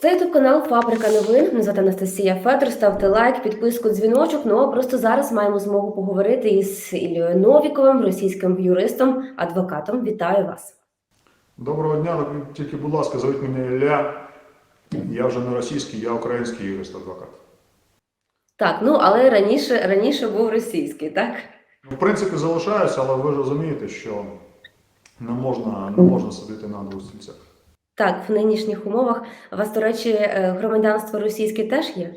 Це ютуб канал Фабрика новин. Мене звати Анастасія Федор. Ставте лайк, підписку, дзвіночок. Ну а просто зараз маємо змогу поговорити із Іллею Новіковим, російським юристом, адвокатом. Вітаю вас. Доброго дня, тільки, будь ласка, зовіть мене Ілля. Я вже не російський, я український юрист-адвокат. Так, ну але раніше раніше був російський, так? Ну, В принципі, залишаюся, але ви ж розумієте, що не можна, не можна сидіти на двох стільцях. Так, в нинішніх умовах у вас, до речі, е, громадянство російське теж є?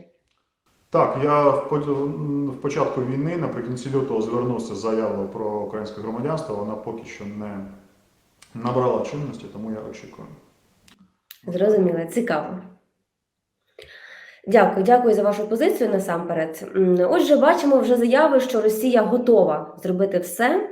Так, я в в початку війни, наприкінці лютого, звернувся з заявою про українське громадянство. Вона поки що не набрала чинності, тому я очікую. Зрозуміло, цікаво. Дякую, дякую за вашу позицію насамперед. Отже, бачимо вже заяви, що Росія готова зробити все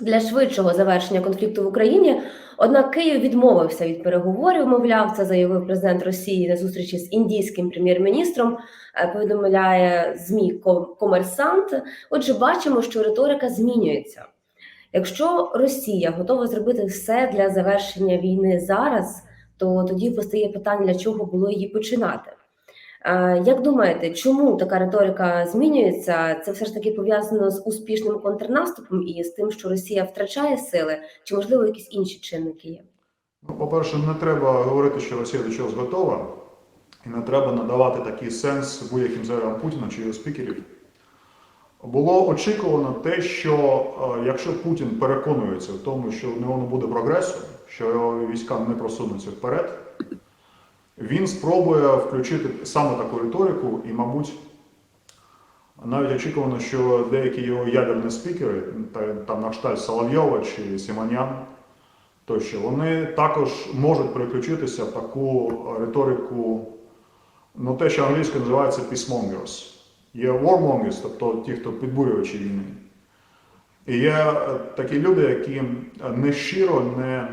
для швидшого завершення конфлікту в Україні. Однак Київ відмовився від переговорів. Мовляв, це заявив президент Росії на зустрічі з індійським прем'єр-міністром. е, Повідомляє змі Комерсант. Отже, бачимо, що риторика змінюється. Якщо Росія готова зробити все для завершення війни зараз, то тоді постає питання, для чого було її починати. Е, Як думаєте, чому така риторика змінюється? Це все ж таки пов'язано з успішним контрнаступом і з тим, що Росія втрачає сили, чи можливо якісь інші чинники є? Ну, по-перше, не треба говорити, що Росія до чогось готова, і не треба надавати такий сенс будь-яким заявам Путіна чи його спікерів. Було очікувано те, що е, якщо Путін переконується в тому, що в нього не буде прогресу, що його війська не просунуться вперед, він спробує включити саме таку риторику, і, мабуть, навіть очікувано, що деякі його ядерні спікери, там на кшталт Соловйова чи Сіманян, тощо, вони також можуть переключитися в таку риторику, ну те, що англійською називається peacemongers. Є warmongers, тобто ті, хто підбурювачі війни. І є такі люди, які е, не щиро, не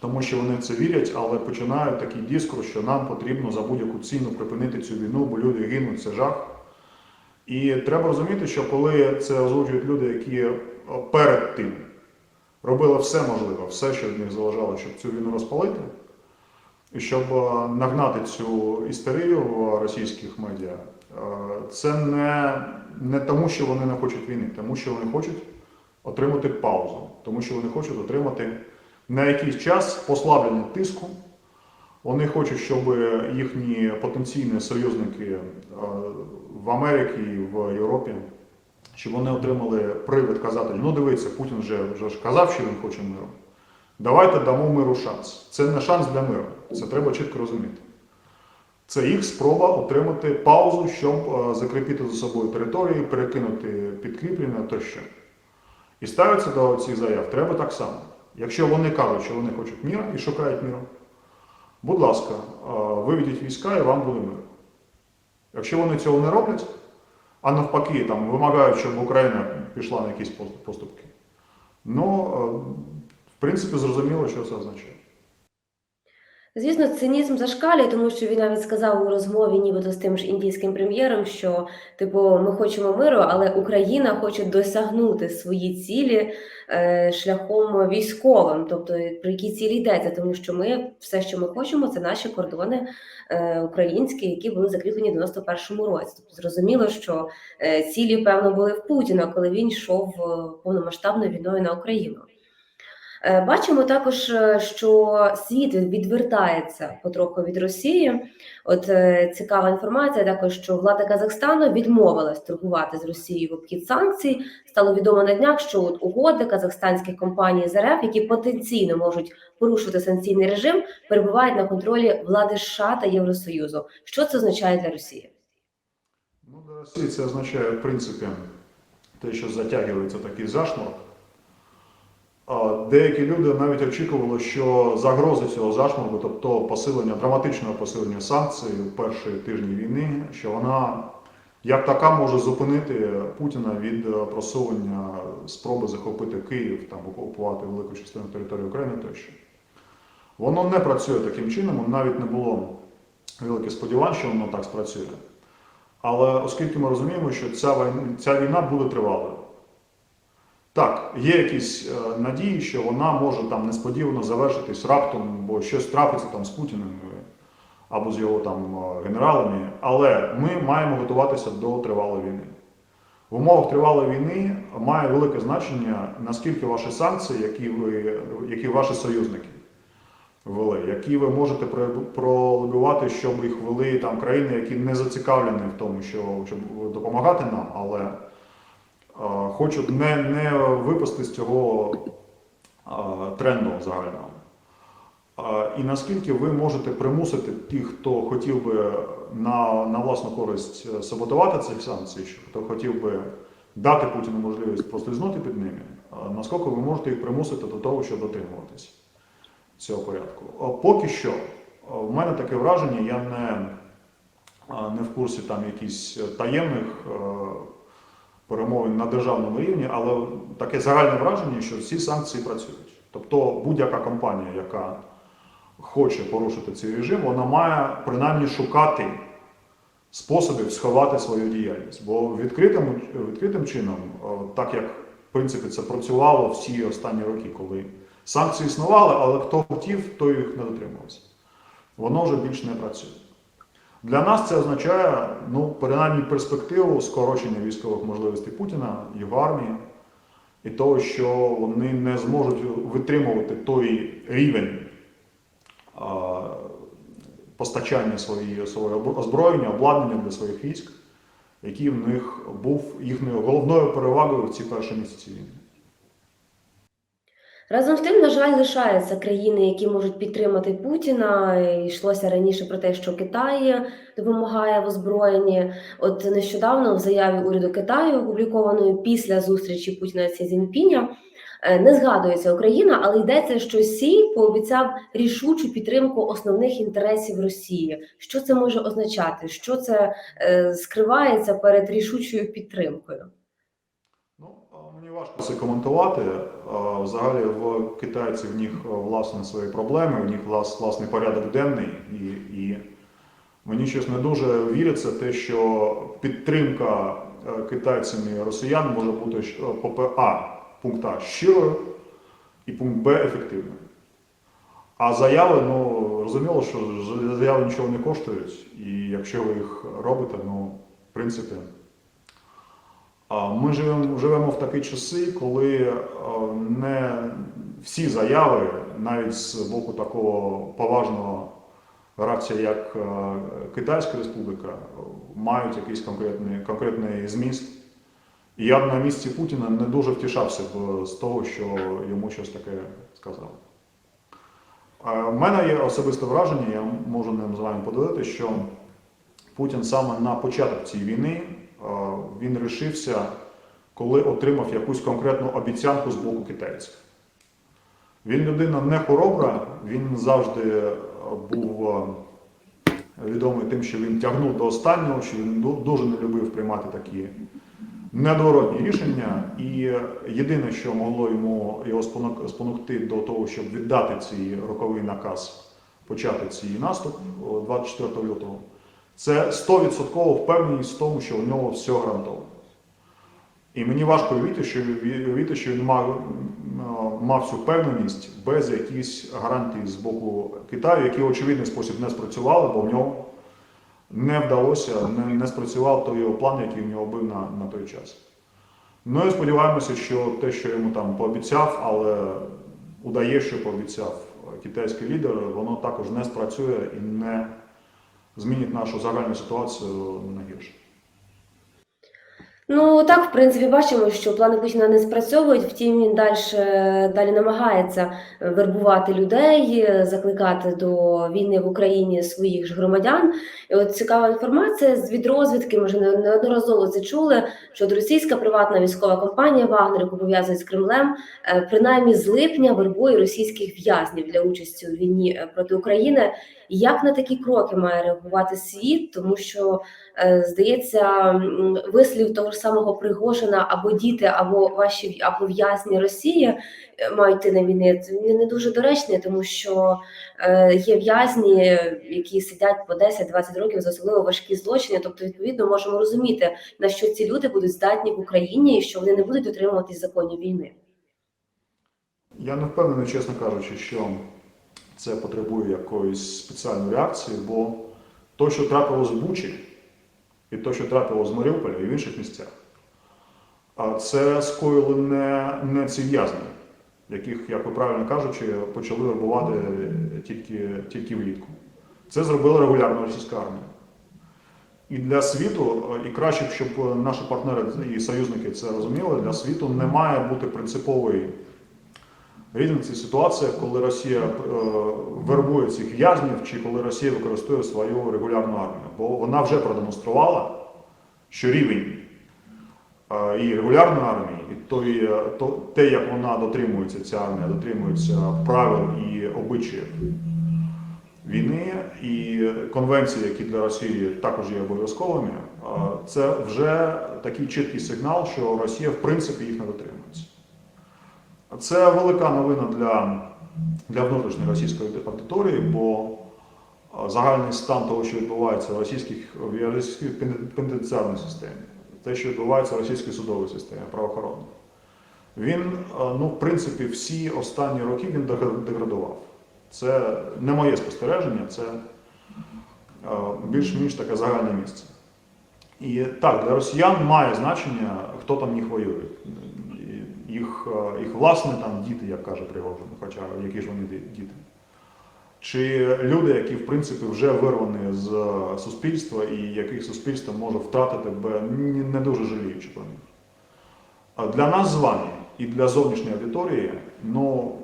тому що вони в це вірять, але починають такий дискурс, що нам потрібно за будь-яку ціну припинити цю війну, бо люди гинуть, це жах. І треба розуміти, що коли це озвучують люди, які перед тим робили все можливе, все, що від них залежало, щоб цю війну розпалити, і щоб е, нагнати цю істерію в російських медіа, е, це не, не тому, що вони не хочуть війни, тому що вони хочуть отримати паузу, тому що вони хочуть отримати на якийсь час послаблення тиску. Вони хочуть, щоб їхні потенційні союзники е, в Америці і в Європі, щоб вони отримали привід казати, ну дивіться, Путін вже, вже ж казав, що він хоче миру. Давайте дамо миру шанс. Це не шанс для миру. Це треба чітко розуміти. Це їх спроба отримати паузу, щоб е, закріпити за собою території, перекинути підкріплення тощо. І ставиться до цих заяв треба так само. Якщо вони кажуть, що вони хочуть міра і шукають міру, будь ласка, е, виведіть війська і вам буде мир. Якщо вони цього не роблять, а навпаки, там, вимагають, щоб Україна пішла на якісь поступки, ну, е, в принципі, зрозуміло, що це означає. Звісно, цинізм зашкалює, тому що він навіть сказав у розмові, нібито з тим ж індійським прем'єром, що типу ми хочемо миру, але Україна хоче досягнути свої цілі е, шляхом військовим. Тобто про які цілі йдеться, тому що ми все, що ми хочемо, це наші кордони е, українські, які були закріплені в 91-му році. Тобто зрозуміло, що е, цілі певно були в Путіна, коли він йшов е, повномасштабною війною на Україну. Е, Бачимо також, е, що світ відвертається потроху від Росії. От е, цікава інформація, також що влада Казахстану відмовилась торгувати з Росією в обхід санкцій. Стало відомо на днях, що от угоди казахстанських компаній з РФ, які потенційно можуть порушувати санкційний режим, перебувають на контролі влади США та Євросоюзу. Що це означає для Росії? Ну, для Росії це означає, в принципі, те, що затягується такий зашморк. Деякі люди навіть очікували, що загрози цього зашморку, тобто посилення, драматичного посилення санкцій у перші тижні війни, що вона як така може зупинити Путіна від е, просування спроби захопити Київ, там окупувати велику частину території України тощо. Воно не працює таким чином, навіть не було великих сподівань, що воно так спрацює. Але оскільки ми розуміємо, що ця війна, ця війна буде тривалою. Так, є якісь е, надії, що вона може там несподівано завершитись раптом, бо щось трапиться там з Путіним. або з його там е, генералами. Але ми маємо готуватися до тривалої війни. В умовах тривалої війни має велике значення, наскільки ваші санкції, які ви, які ваші союзники ввели, які ви можете про- щоб їх ввели там країни, які не зацікавлені в тому, що, щоб допомагати нам, але е, хочуть не, не випасти з цього е, тренду загального. Е, І наскільки ви можете примусити тих, хто хотів би на, на власну користь е, саботувати ці санкції, хто хотів би дати Путіну можливість прослизнути під ними, е, наскільки ви можете їх примусити до того, щоб дотримуватися цього порядку? Е, Поки що, е, в мене таке враження, я не, е, не в курсі там якісь таємних е, перемовин на державному рівні, але таке загальне враження, що ці санкції працюють. Тобто будь-яка компанія, яка хоче порушити цей режим, вона має принаймні шукати способів сховати свою діяльність. Бо відкритим, відкритим чином, е, так як в принципі це працювало всі останні роки, коли санкції існували, але хто хотів, той їх не дотримувався. Воно вже більш не працює. Для нас це означає ну, принаймні перспективу скорочення військових можливостей Путіна, його армії, і того, що вони не зможуть витримувати той рівень а, постачання своєї, озброєння, обладнання для своїх військ, який в них був їхньою головною перевагою в ці перші місяці війни. Разом з тим, на жаль, лишаються країни, які можуть підтримати Путіна. І Йшлося раніше про те, що Китай допомагає в озброєнні. От нещодавно в заяві уряду Китаю, опублікованої після зустрічі Путіна та Сі Цзіньпіня, е, не згадується Україна, але йдеться, що Сі пообіцяв рішучу підтримку основних інтересів Росії. Що це може означати? Що це е, скривається перед рішучою підтримкою? Мені важко це коментувати. Взагалі в китайців в них а, власне свої проблеми, в них влас- власний порядок денний, і, і мені щось не дуже віриться те, що підтримка е, китайцями росіян може бути по А, пункт А щирою і пункт Б ефективною. А заяви, ну розуміло, що заяви нічого не коштують, і якщо ви їх робите, ну, в принципі. Ми живемо, живемо в такі часи, коли е, не всі заяви, навіть з боку такого поважного гравця, як е, Китайська Республіка, мають якийсь конкретний, конкретний зміст. І я б на місці Путіна не дуже втішався б з того, що йому щось таке сказали. У мене є особисте враження, я можу ним з вами поділитися, що Путін саме на початок цієї війни е, він рішився, коли отримав якусь конкретну обіцянку з боку китайців. Він людина не хоробра, він завжди е, був е, відомий тим, що він тягнув до останнього, що він дуже не любив приймати такі недородні рішення. І е, єдине, що могло йому його спонук- спонукти до того, щоб віддати цей роковий наказ, почати цей наступ 24 лютого, це 100% впевненість в тому, що у нього все гарантовано. І мені важко уявити, що, уявити, що він мав, мав цю впевненість без якихось гарантій з боку Китаю, які очевидний спосіб не спрацювали, бо в нього не вдалося, не, не спрацював той його план, який в нього був на, на той час. Ну і сподіваємося, що те, що йому там пообіцяв, але удає, що пообіцяв китайський лідер, воно також не спрацює і не змінить нашу загальну ситуацію на гірше. Ну так, в принципі, бачимо, що плани Путіна не спрацьовують. Втім, він далі, далі намагається вербувати людей, закликати до війни в Україні своїх ж громадян. І от цікава інформація з від розвідки. Ми вже неодноразово це чули. Що російська приватна військова компанія Вагнер, яку пов'язують з Кремлем, е, принаймні з липня вербує російських в'язнів для участі у війні е, проти України. Як на такі кроки має реагувати світ, тому що Е, здається, вислів того ж самого Пригожина або діти, або ваші або в'язні Росії е, мають йти на війни. Це не дуже доречний, тому що е, є в'язні, які сидять по 10-20 років за особливо важкі злочини. Тобто, відповідно, можемо розуміти, на що ці люди будуть здатні в Україні, і що вони не будуть дотримуватись законів війни. Я не впевнений, чесно кажучи, що це потребує якоїсь спеціальної реакції, бо то, що трапилось в Бучі, і то, що трапилось в Маріуполі і в інших місцях, це скоїли не, не ці в'язні, яких, як ви правильно кажучи, почали вербувати тільки, тільки влітку. Це зробила регулярна російська армія. І для світу, і краще, б, щоб наші партнери і союзники це розуміли, для світу не має бути принципової різниці ситуація, коли Росія е, вербує цих в'язнів, чи коли Росія використовує свою регулярну армію. Бо вона вже продемонструвала, що рівень е, і регулярної армії, і той, е, то, те, як вона дотримується, ця армія дотримується правил і обичаїв війни і конвенції, які для Росії також є обов'язковими, це вже такий чіткий сигнал, що Росія в принципі їх не дотримується. Це велика новина для, для внутрішньої російської аудиторії, бо загальний стан того, що відбувається в російській пенітенціарній системі, те, що відбувається в російській судовій системі, правоохоронній, він, ну, в принципі, всі останні роки він деградував. Це не моє спостереження, це більш-менш таке загальне місце. І так, для росіян має значення, хто там їх воює. Їх, е, їх власне там діти, як каже Пригожин, хоча які ж вони діти. Чи люди, які в принципі вже вирвані з е, суспільства і яких суспільство може втратити, не дуже жаліючи про них. Для нас з вами і для зовнішньої аудиторії, ну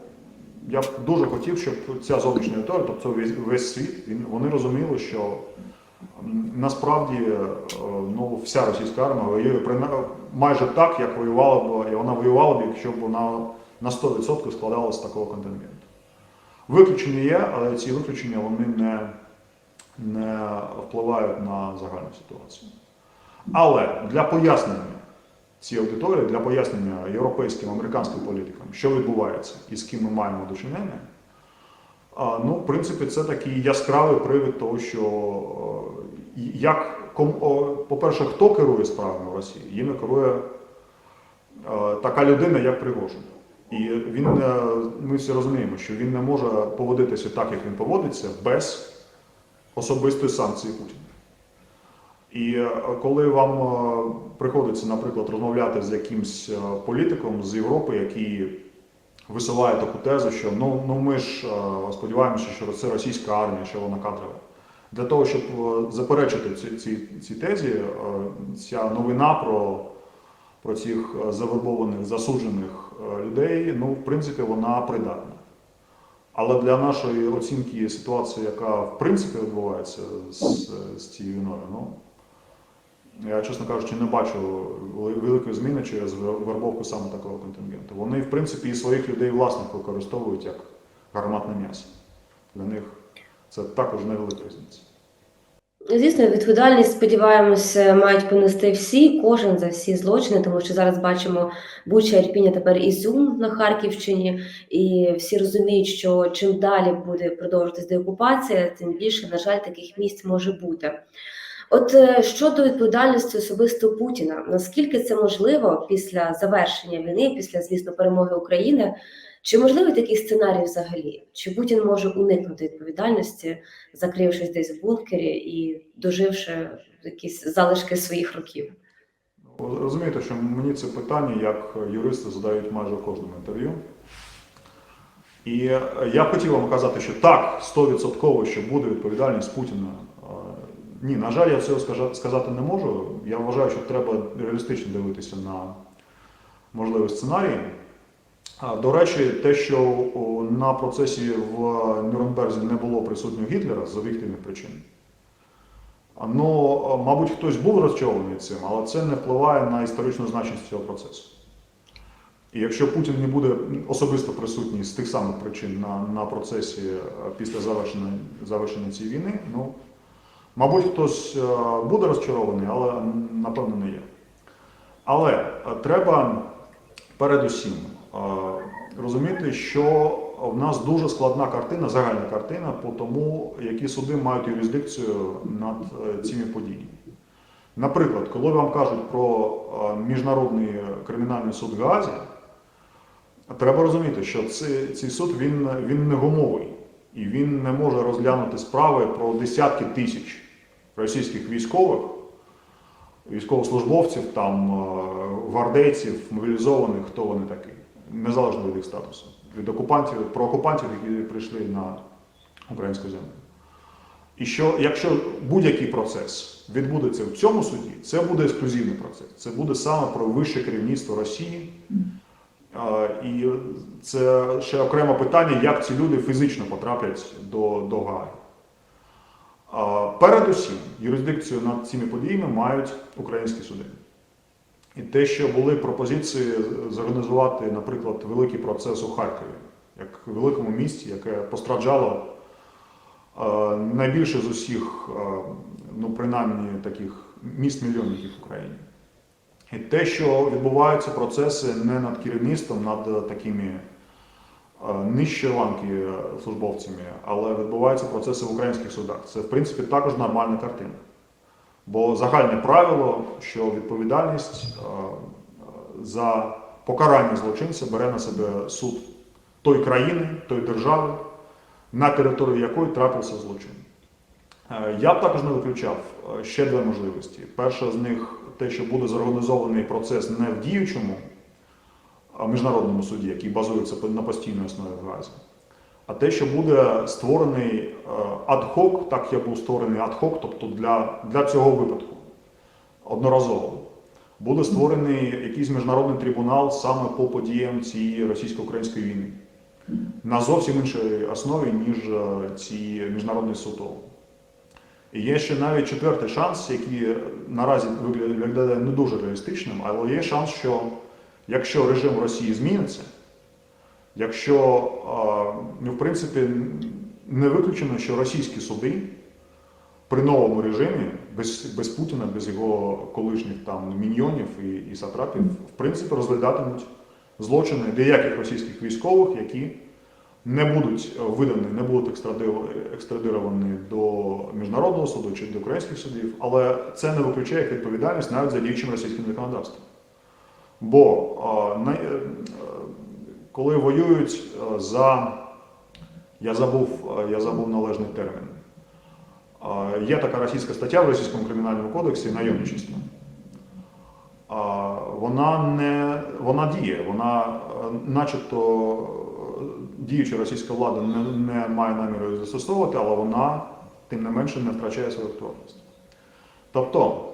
я б дуже хотів, щоб ця зовнішня аудиторія, тобто весь, весь світ, вони розуміли, що насправді е, ну, вся російська армія воює майже так, як воювала б, і вона воювала б, якщо б вона на 100% складалася з такого контингенту. Виключення є, але ці виключення вони не, не впливають на загальну ситуацію. Але для пояснення цій аудиторії, для пояснення європейським, американським політикам, що відбувається і з ким ми маємо до чинення, а, ну, в принципі, це такий яскравий привід того, що е, як, по-перше, хто керує справами в Росії? Їми керує е, така людина, як Пригожин. І він, е, ми всі розуміємо, що він не може поводитися так, як він поводиться, без особистої санкції Путіна. І е, коли вам приходиться, наприклад, розмовляти з якимсь політиком з Європи, який висуває таку тезу, що ну, ну ми ж сподіваємося, що це російська армія, що вона кадрова. Для того, щоб е, заперечити ці, ці, ці тезі, е, ця новина про, про цих е, завербованих, засуджених людей, ну, в принципі, вона придатна. Але для нашої оцінки ситуації, яка в принципі відбувається з, з цією війною, ну, я, чесно кажучи, не бачу великої зміни через вербовку саме такого контингенту. Вони, в принципі, і своїх людей власних використовують як гарматне м'ясо. Для них це також невелика різниця. Звісно, відповідальність, сподіваємося, мають понести всі, кожен за всі злочини, тому що зараз бачимо Буча, Ірпіння, тепер Ізюм на Харківщині, і всі розуміють, що чим далі буде продовжуватись деокупація, тим більше, на жаль, таких місць може бути. От е, щодо відповідальності особисто Путіна, наскільки це можливо після завершення війни, після звісно перемоги України? Чи можливий такий сценарій взагалі? Чи Путін може уникнути відповідальності, закрившись десь в бункері і доживши якісь залишки своїх років? Розумієте, що мені це питання, як юристи задають майже в кожному інтерв'ю. І я хотів вам казати, що так, 100% що буде відповідальність Путіна. Ні, на жаль, я цього сказати не можу. Я вважаю, що треба реалістично дивитися на можливі сценарії. До речі, те, що на процесі в Нюрнберзі не було присутнього Гітлера з об'єктивних причин, ну, мабуть, хтось був розчарований цим, але це не впливає на історичну значність цього процесу. І якщо Путін не буде особисто присутній з тих самих причин на, на процесі е, після завершення, завершення цієї війни, ну, мабуть, хтось е, буде розчарований, але напевно не є. Але е, треба передусім розуміти, що в нас дуже складна картина, загальна картина по тому, які суди мають юрисдикцію над е, цими подіями. Наприклад, коли вам кажуть про е, міжнародний кримінальний суд в Гаазі, треба розуміти, що цей, цей суд він, він не гумовий і він не може розглянути справи про десятки тисяч російських військових, військовослужбовців, там, е, гвардейців, мобілізованих, хто вони такі, незалежно від їх статусу, від окупантів, про які прийшли на українську землю. І що якщо будь-який процес відбудеться в цьому суді, це буде ексклюзивний процес. Це буде саме про вище керівництво Росії. І це ще окреме питання, як ці люди фізично потраплять до, до Гааги. Передусім, юрисдикцію над цими подіями мають українські суди. І те, що були пропозиції зорганізувати, наприклад, великий процес у Харкові, як в великому місті, яке постраждало е, найбільше з усіх, е, ну принаймні таких міст-мільйонників в Україні. І те, що відбуваються процеси не над керівництвом, над такими е, нижче ланки службовцями, але відбуваються процеси в українських судах. Це, в принципі, також нормальна картина. Бо загальне правило, що відповідальність е, за покарання злочинця бере на себе суд тої країни, тої держави, на території якої трапився злочин. Е, Я б також не виключав е, ще дві можливості. Перша з них те, що буде зорганізований процес не в діючому міжнародному суді, який базується на постійній основі в Газі, а те, що буде створений е, ад-хок, так як був створений ад-хок, тобто для, для цього випадку одноразово. Буде створений якийсь міжнародний трибунал саме по подіям цієї російсько-української війни на зовсім іншій основі, ніж е, ці міжнародний суд. І є ще навіть четвертий шанс, який наразі виглядає не дуже реалістичним, але є шанс, що якщо режим Росії зміниться, якщо, е, ну, в принципі, не виключено, що російські суди при новому режимі, без, без Путіна, без його колишніх там міньйонів і, і сатрапів, в принципі, розглядатимуть злочини деяких російських військових, які не будуть видані, не будуть екстрадировані до міжнародного суду чи до українських судів, але це не виключає як відповідальність навіть за діючим російським законодавством. Бо е, коли воюють е, за я забув, е, я забув належний термін. Є така російська стаття в російському кримінальному кодексі найомничество. Вона не вона діє, вона е, начебто діюча російська влада не, не має наміру застосовувати, але вона тим не менше не втрачає свою актуальність. Тобто,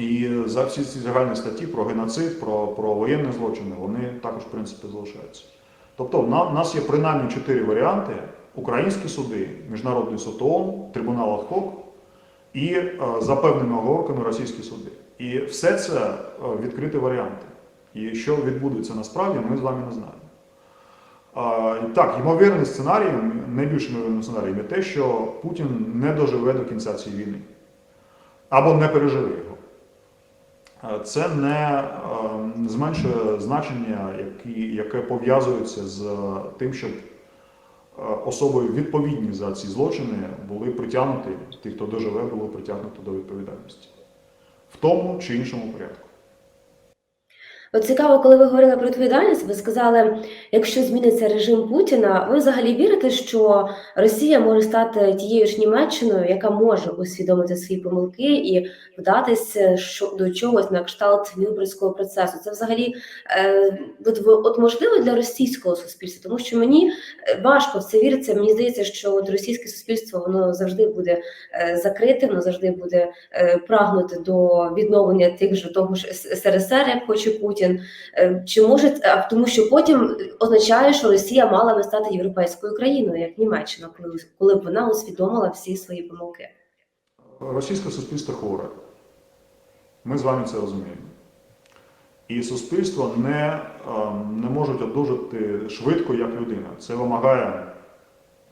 і за всі ці загальні статті про геноцид, про, про воєнні злочини, вони також, в принципі, залишаються. Тобто, в нас є принаймні чотири варіанти: українські суди, Міжнародний суд ООН, Трибунал АДХОК і е, за певними оговорками російські суди. І все це е, відкриті варіанти. І що відбудеться насправді, ми з вами не знаємо. Так, ймовірним сценарієм, найбільш ймовірним сценарієм є те, що Путін не доживе до кінця цієї війни або не переживе його. Е, Це не е, зменшує значення, яке пов'язується з тим, щоб е, особи відповідні за ці злочини були притягнуті, ті, хто доживе, були притягнуті до відповідальності в тому чи іншому порядку. От цікаво, коли ви говорили про відповідальність, ви сказали, якщо зміниться режим Путіна, ви взагалі вірите, що Росія може стати тією ж Німеччиною, яка може усвідомити свої помилки і вдатися до чогось на кшталт Нюрнберзького процесу? Це взагалі е, от, можливо для російського суспільства, тому що мені е, важко в це віриться. Мені здається, що от російське суспільство воно завжди буде е, закрите, воно завжди буде е, прагнути до відновлення тих же того ж СРСР, як хоче Путін. Е, Чи може а тому, що потім означає, що Росія мала би стати європейською країною, як Німеччина, коли, коли б вона усвідомила всі свої помилки? Російське суспільство хворе. Ми з вами це розуміємо. І суспільство не, ем, не можуть одужати швидко, як людина. Це вимагає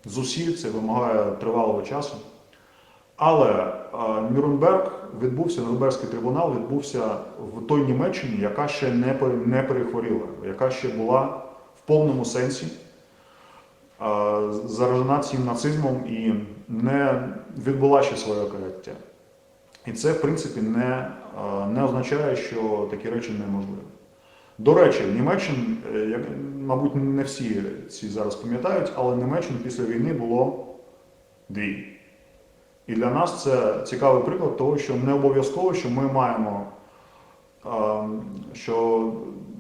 зусиль, це вимагає тривалого часу. Але е, Нюрнберг відбувся, Нюрнберзький трибунал відбувся в той Німеччині, яка ще не, не перехворіла, яка ще була в повному сенсі е, заражена цим нацизмом і не відбула ще своє каяття. І це, в принципі, не, е, не означає, що такі речі неможливі. До речі, Німеччині, е, мабуть, не всі ці зараз пам'ятають, але в Німеччині після війни було дві. І для нас це цікавий приклад того, що не обов'язково, що ми маємо, ем, що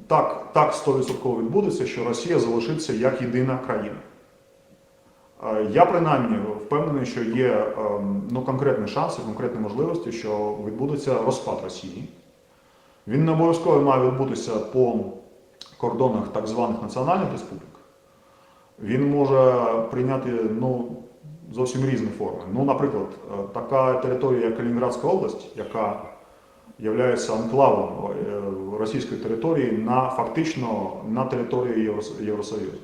так, так 100% відбудеться, що Росія залишиться як єдина країна. Е, Я принаймні впевнений, що є ем, ну, конкретні шанси, конкретні можливості, що відбудеться розпад Росії. Він не обов'язково має відбутися по кордонах так званих національних республік. Він може прийняти ну, зовсім різні форми. Ну, наприклад, е, така територія, як Калінінградська область, яка є анклавом е, російської території на фактично на території Євросоюзу.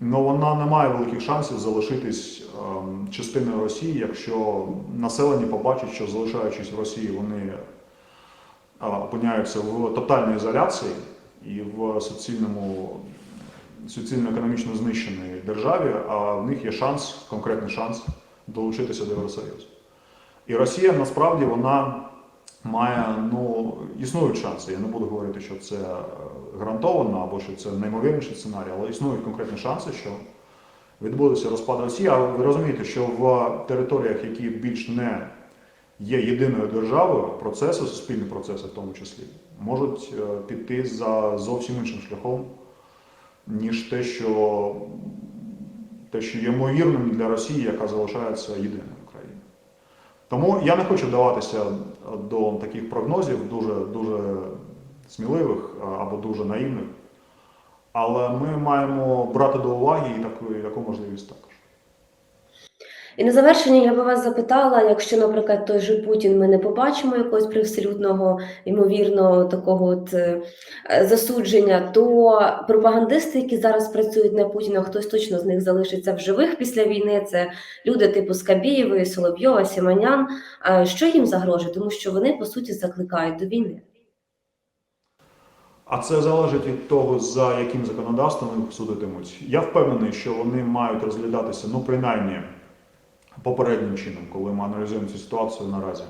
Ну, вона не має великих шансів залишитись ем, частиною Росії, якщо населення побачить, що залишаючись в Росії, вони а, опиняються в тотальній ізоляції і в суцільному суцільно-економічно знищеній державі, а в них є шанс, конкретний шанс долучитися до Євросоюзу. І Росія насправді вона має, ну, існують шанси. Я не буду говорити, що це е, гарантовано або що це неймовірніший сценарій, але існують конкретні шанси, що відбудеться розпад Росії. А ви розумієте, що в територіях, які більш не є єдиною державою, процеси, суспільні процеси в тому числі, можуть е, піти за зовсім іншим шляхом, ніж те, що, те, що є ймовірним для Росії, яка залишається єдиною країною. Тому я не хочу вдаватися до таких прогнозів, дуже, дуже сміливих або дуже наївних. Але ми маємо брати до уваги і таку, і таку можливість також. І на завершення я би вас запитала, якщо, наприклад, той же Путін ми не побачимо якогось привселюдного, ймовірно, такого от е, засудження, то пропагандисти, які зараз працюють на Путіна, хтось точно з них залишиться в живих після війни. Це люди типу Скабєєвої, Соловйова, Сіманян. Що їм загрожує? Тому що вони по суті закликають до війни. А це залежить від того, за яким законодавством їх судитимуть. Я впевнений, що вони мають розглядатися, ну, принаймні, попереднім чином, коли ми аналізуємо цю ситуацію наразі.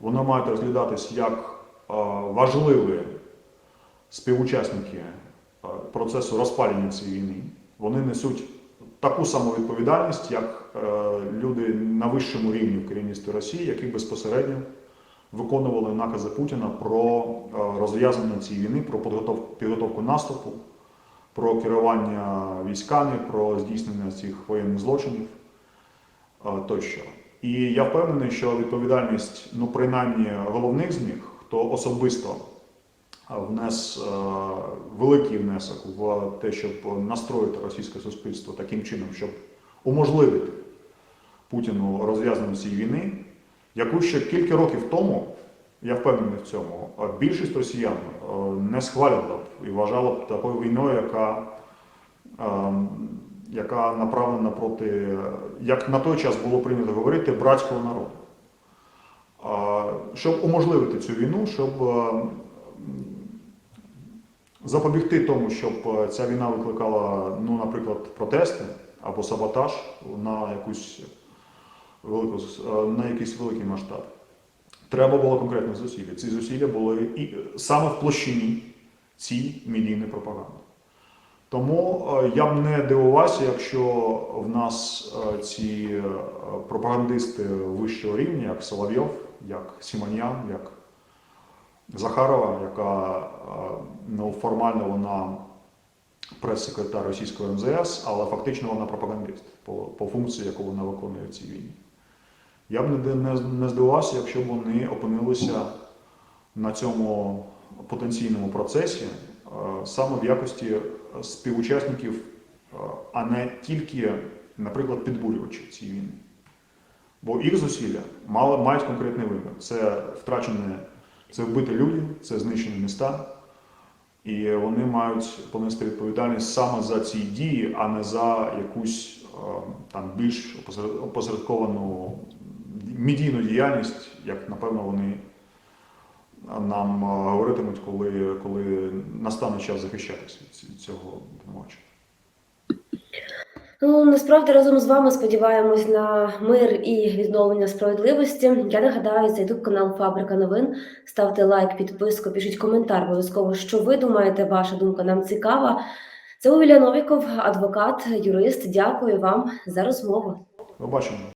Вони мають розглядатись як е, важливі співучасники е, процесу розпалення цієї війни. Вони несуть таку саму відповідальність, як е, люди на вищому рівні в керівництві Росії, які безпосередньо виконували накази Путіна про розв'язання цієї війни, про підготовку, наступу, про керування військами, про здійснення цих воєнних злочинів тощо. І я впевнений, що відповідальність, ну принаймні головних з них, хто особисто е, внес е, великий внесок в те, щоб настроїти російське суспільство таким чином, щоб уможливити Путіну розв'язання цієї війни, яку ще кілька років тому, я впевнений в цьому, е, більшість росіян е, не схвалювала б і вважала б такою війною, яка, е, яка направлена проти, як на той час було прийнято говорити, братського народу. Щоб уможливити цю війну, щоб е, запобігти тому, щоб е, ця війна викликала, ну, наприклад, протести або саботаж на якусь велику, е, на якийсь великий масштаб. Треба було конкретне зусилля. Ці зусилля були і саме в площині цієї медійної пропаганди. Тому е, я б не дивувався, якщо в нас е, ці е, пропагандисти вищого рівня, як Соловйов, як Сіманян, як Захарова, яка ну, формально вона прес-секретар російського МЗС, але фактично вона пропагандист по, по функції, яку вона виконує в цій війні. Я б не, не, не здивувався, якщо б вони опинилися на цьому потенційному процесі саме в якості співучасників, е, а не тільки, наприклад, підбурювачів цієї війни. Бо їх зусилля мають конкретний вимір. Це втрачені, це вбиті люди, це знищені міста, і вони мають понести відповідальність саме за ці дії, а не за якусь е, там більш опосередковану медійну діяльність, як напевно вони нам е, говоритимуть, коли, коли настане час захищатися від цього обвинувачення. Ну насправді разом з вами сподіваємось на мир і відновлення справедливості. Я нагадаю, це youtube канал Фабрика новин. Ставте лайк, підписку, пишіть коментар. Обов'язково, що ви думаєте. Ваша думка нам цікава. Це Уля Новіков, адвокат, юрист. Дякую вам за розмову. Побачимо.